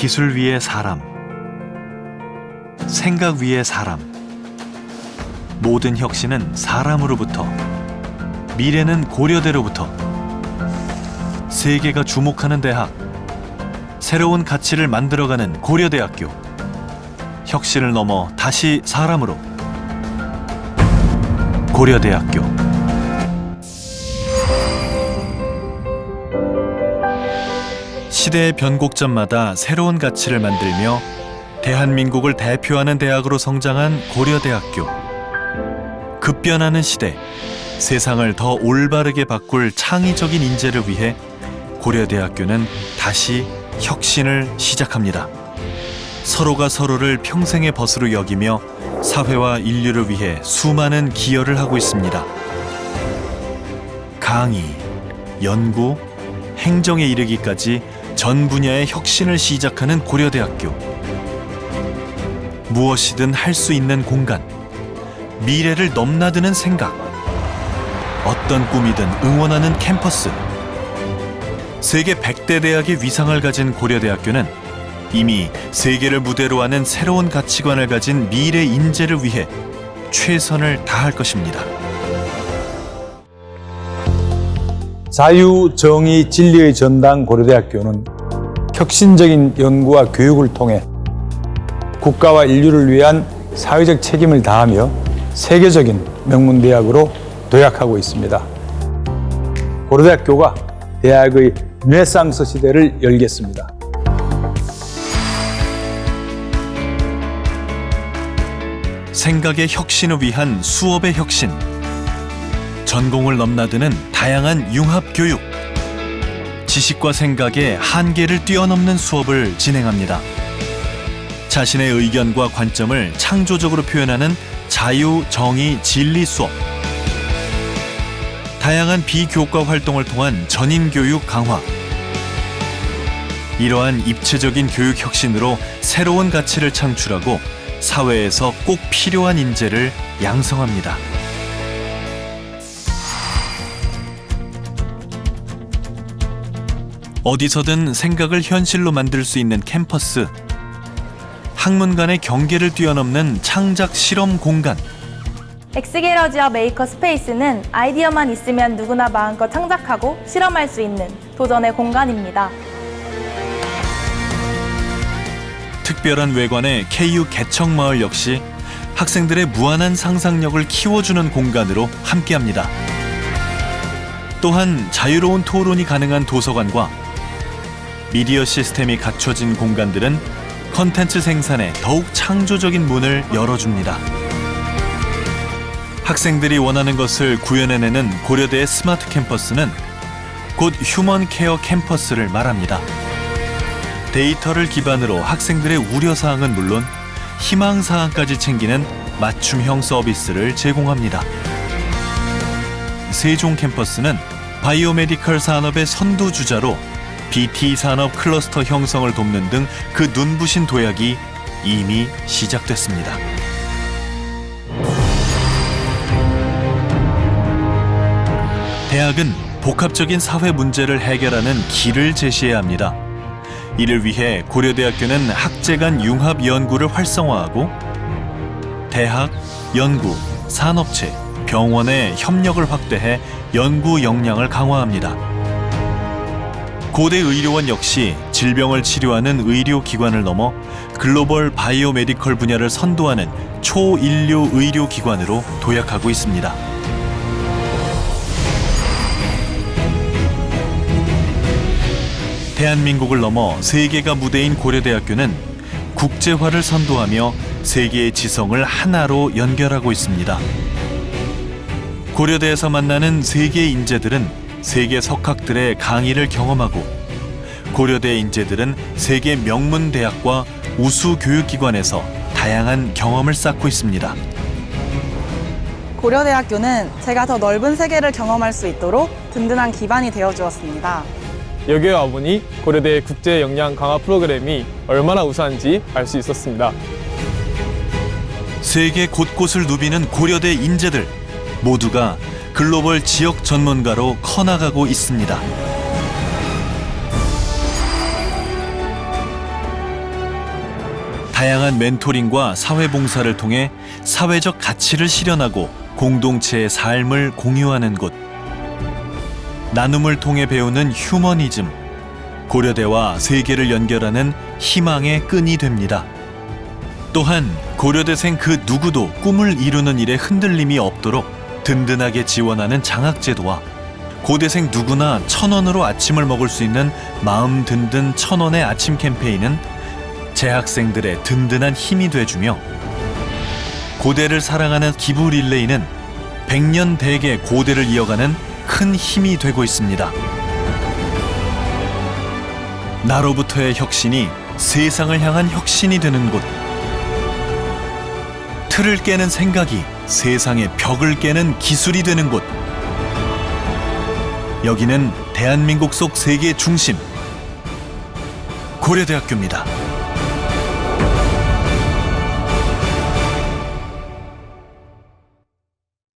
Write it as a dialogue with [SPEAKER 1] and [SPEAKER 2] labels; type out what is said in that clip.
[SPEAKER 1] 기술 위의 사람, 생각 위의 사람. 모든 혁신은 사람으로부터, 미래는 고려대로부터. 세계가 주목하는 대학, 새로운 가치를 만들어가는 고려대학교. 혁신을 넘어 다시 사람으로. 고려대학교. 시대의 변곡점마다 새로운 가치를 만들며 대한민국을 대표하는 대학으로 성장한 고려대학교. 급변하는 시대, 세상을 더 올바르게 바꿀 창의적인 인재를 위해 고려대학교는 다시 혁신을 시작합니다. 서로가 서로를 평생의 벗으로 여기며 사회와 인류를 위해 수많은 기여를 하고 있습니다. 강의, 연구, 행정에 이르기까지 전 분야의 혁신을 시작하는 고려대학교. 무엇이든 할 수 있는 공간, 미래를 넘나드는 생각, 어떤 꿈이든 응원하는 캠퍼스. 세계 100대 대학의 위상을 가진 고려대학교는 이미 세계를 무대로 하는 새로운 가치관을 가진 미래 인재를 위해 최선을 다할 것입니다.
[SPEAKER 2] 자유, 정의, 진리의 전당 고려대학교는 혁신적인 연구와 교육을 통해 국가와 인류를 위한 사회적 책임을 다하며 세계적인 명문대학으로 도약하고 있습니다. 고려대학교가 대학의 르네상스 시대를 열겠습니다.
[SPEAKER 1] 생각의 혁신을 위한 수업의 혁신. 전공을 넘나드는 다양한 융합 교육. 지식과 생각의 한계를 뛰어넘는 수업을 진행합니다. 자신의 의견과 관점을 창조적으로 표현하는 자유, 정의, 진리 수업. 다양한 비교과 활동을 통한 전인 교육 강화. 이러한 입체적인 교육 혁신으로 새로운 가치를 창출하고 사회에서 꼭 필요한 인재를 양성합니다. 어디서든 생각을 현실로 만들 수 있는 캠퍼스. 학문 간의 경계를 뛰어넘는 창작 실험 공간.
[SPEAKER 3] 엑스게러지와 메이커 스페이스는 아이디어만 있으면 누구나 마음껏 창작하고 실험할 수 있는 도전의 공간입니다.
[SPEAKER 1] 특별한 외관의 KU 개척마을 역시 학생들의 무한한 상상력을 키워주는 공간으로 함께합니다. 또한 자유로운 토론이 가능한 도서관과 미디어 시스템이 갖춰진 공간들은 컨텐츠 생산에 더욱 창조적인 문을 열어줍니다. 학생들이 원하는 것을 구현해내는 고려대의 스마트 캠퍼스는 곧 휴먼 케어 캠퍼스를 말합니다. 데이터를 기반으로 학생들의 우려사항은 물론 희망사항까지 챙기는 맞춤형 서비스를 제공합니다. 세종 캠퍼스는 바이오메디컬 산업의 선두주자로 BT 산업 클러스터 형성을 돕는 등 그 눈부신 도약이 이미 시작됐습니다. 대학은 복합적인 사회 문제를 해결하는 길을 제시해야 합니다. 이를 위해 고려대학교는 학제 간 융합 연구를 활성화하고 대학, 연구, 산업체, 병원의 협력을 확대해 연구 역량을 강화합니다. 고대 의료원 역시 질병을 치료하는 의료기관을 넘어 글로벌 바이오메디컬 분야를 선도하는 초인류 의료기관으로 도약하고 있습니다. 대한민국을 넘어 세계가 무대인 고려대학교는 국제화를 선도하며 세계의 지성을 하나로 연결하고 있습니다. 고려대에서 만나는 세계 인재들은 세계 석학들의 강의를 경험하고 고려대 인재들은 세계 명문 대학과 우수 교육기관에서 다양한 경험을 쌓고 있습니다.
[SPEAKER 4] 고려대학교는 제가 더 넓은 세계를 경험할 수 있도록 든든한 기반이 되어 주었습니다.
[SPEAKER 5] 여기에 와보니 고려대 국제 역량 강화 프로그램이 얼마나 우수한지 알 수 있었습니다.
[SPEAKER 1] 세계 곳곳을 누비는 고려대 인재들 모두가 글로벌 지역 전문가로 커나가고 있습니다. 다양한 멘토링과 사회봉사를 통해 사회적 가치를 실현하고 공동체의 삶을 공유하는 곳. 나눔을 통해 배우는 휴머니즘. 고려대와 세계를 연결하는 희망의 끈이 됩니다. 또한 고려대생 그 누구도 꿈을 이루는 일에 흔들림이 없도록 든든하게 지원하는 장학제도와 고대생 누구나 천 원으로 아침을 먹을 수 있는 마음 든든 천 원의 아침 캠페인은 재학생들의 든든한 힘이 돼주며 고대를 사랑하는 기부 릴레이는 백년 대계 고대를 이어가는 큰 힘이 되고 있습니다. 나로부터의 혁신이 세상을 향한 혁신이 되는 곳. 틀을 깨는 생각이 세상의 벽을 깨는 기술이 되는 곳. 여기는 대한민국 속 세계 중심 고려대학교입니다.